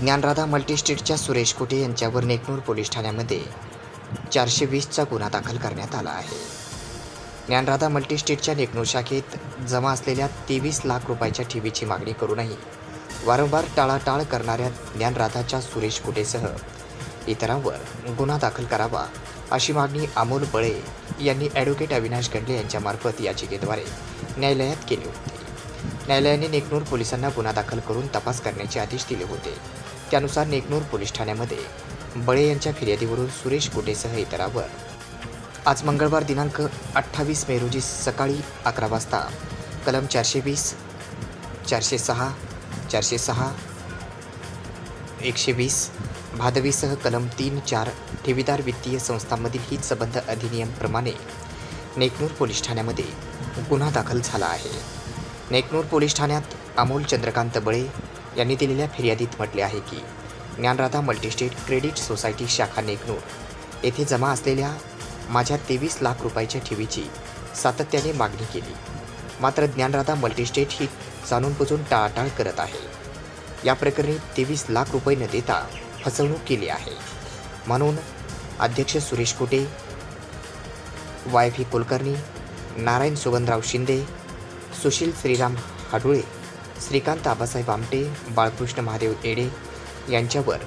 ज्ञानराधा मल्टीस्टेटच्या सुरेश कोटे यांच्यावर नेकनूर पोलीस ठाण्यामध्ये चारशे वीसचा गुन्हा दाखल करण्यात आला आहे. ज्ञानराधा मल्टीस्टेटच्या नेकनूर शाखेत जमा असलेल्या तेवीस लाख रुपयाच्या ठेवीची मागणी करूनही वारंवार टाळाटाळ करणाऱ्या ज्ञानराधाच्या सुरेश कोटेसह इतरांवर गुन्हा दाखल करावा अशी मागणी अमोल बळे यांनी ॲडव्होकेट अविनाश गंडले यांच्यामार्फत याचिकेद्वारे न्यायालयात केली होती. न्यायालयाने नेकनूर पोलिसांना गुन्हा दाखल करून तपास करण्याचे आदेश दिले होते. त्यानुसार नेकनूर पोलीस ठाण्यामध्ये बळे यांच्या फिर्यादीवरून सुरेश कोटेसह इतरावर. आज मंगळवार दिनांक अठ्ठावीस मे रोजी सकाळी अकरा वाजता कलम चारशे वीस चारशे सहा चारशे सहा एकशे वीस भादवीसह कलम तीन चार ठेवीदार वित्तीय संस्थांमधील हित संबंध अधिनियमप्रमाणे नेकनूर पोलीस ठाण्यामध्ये गुन्हा दाखल झाला आहे. नेकनूर पोलीस ठाण्यात अमोल चंद्रकांत बळे यांनी दिलेल्या फिर्यादीत म्हटले आहे की ज्ञानराधा मल्टीस्टेट क्रेडिट सोसायटी शाखा नेकनूर येथे जमा असलेल्या माझ्या तेवीस लाख रुपयाच्या ठेवीची सातत्याने मागणी केली. मात्र ज्ञानराधा मल्टीस्टेट ही जाणून बुजून टाळाटाळ करत आहे. या प्रकरणी तेवीस लाख रुपये न देता फसवणूक केली आहे. म्हणून अध्यक्ष सुरेश कोटे वाय व्ही कुलकर्णी नारायण सुगंधराव शिंदे सुशील श्रीराम हाडुळे श्रीकांत आबासाहेब आमटे बाळकृष्ण महादेव येडे यांच्यावर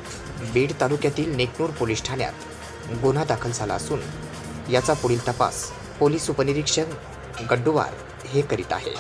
बीड तालुक्यातील नेकनूर पोलीस ठाण्यात गुन्हा दाखल झाला असून याचा पुढील तपास पोलीस उपनिरीक्षक गड्डूवार हे करीत आहेत.